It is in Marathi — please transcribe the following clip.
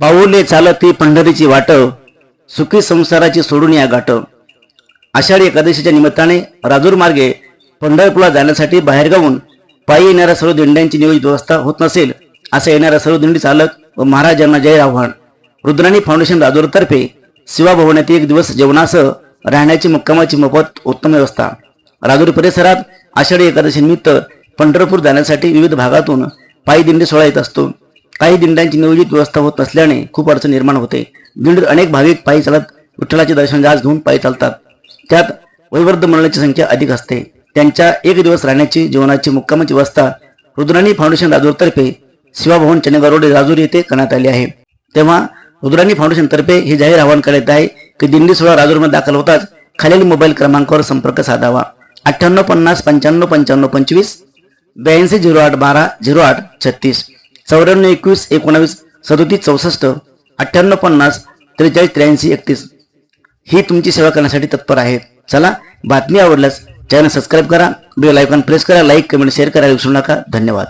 पाऊले चालती पंढरीची वाट सुखी संसाराची सोडून या गाठ आषाढी एकादशीच्या निमित्ताने राजूर मार्गे पंढरपूरला जाण्यासाठी बाहेरगावून पायी येणाऱ्या सर्व दिंड्यांची नियोजित व्यवस्था होत नसेल असं येणाऱ्या सर्व दिंडी चालक व महाराजांना जय आव्हान. रुद्राणी फाउंडेशन राजूरतर्फे सेवा भवनात एक दिवस जेवणासह राहण्याची मुक्कामाची मोफत उत्तम व्यवस्था. राजूर परिसरात आषाढी एकादशी निमित्त पंढरपूर जाण्यासाठी विविध भागातून पायी दिंडी सोहळा येत असतो. काही दिंड्यांची नियोजित व्यवस्था होत नसल्याने खूप अडचण निर्माण होते. दिंडीत अनेक भाविक पायी चालत विठ्ठलाचे दर्शन जास घेऊन पायी चालतात. त्यात वयवृद्ध मंडळाची संख्या अधिक असते. त्यांच्या एक दिवस राहण्याची जेवणाची मुक्कामाची व्यवस्था रुद्राणी फाउंडेशन राजूरतर्फे शिवाभवन चनेगाव रोड राजूर येथे करण्यात आली आहे. तेव्हा रुद्राणी फाउंडेशन तर्फे हे जाहीर आवाहन करण्यात आहे की दिंडी सोहळा राजूरमध्ये दाखल होताच खालील मोबाईल क्रमांकावर संपर्क साधावा. अठ्ठ्याण्णव पन्नास पंच्याण्णव पंच्याण्णव पंचवीस ब्याऐंशी झिरो आठ बारा झिरो आठ छत्तीस. चौऱ्याण्णव एकवीस एकोणावीस सदोतीस चौसष्ट अठ्ठ्याण्णव पन्नास त्रेचाळीस त्र्याऐंशी एकतीस. ही तुमची सेवा करण्यासाठी तत्पर आहेत चला बातमी आवडल्यास चॅनल सबस्क्राईब करा बेल आयकॉन प्रेस करा लाईक कमेंट शेअर करायला विसरू नका. धन्यवाद.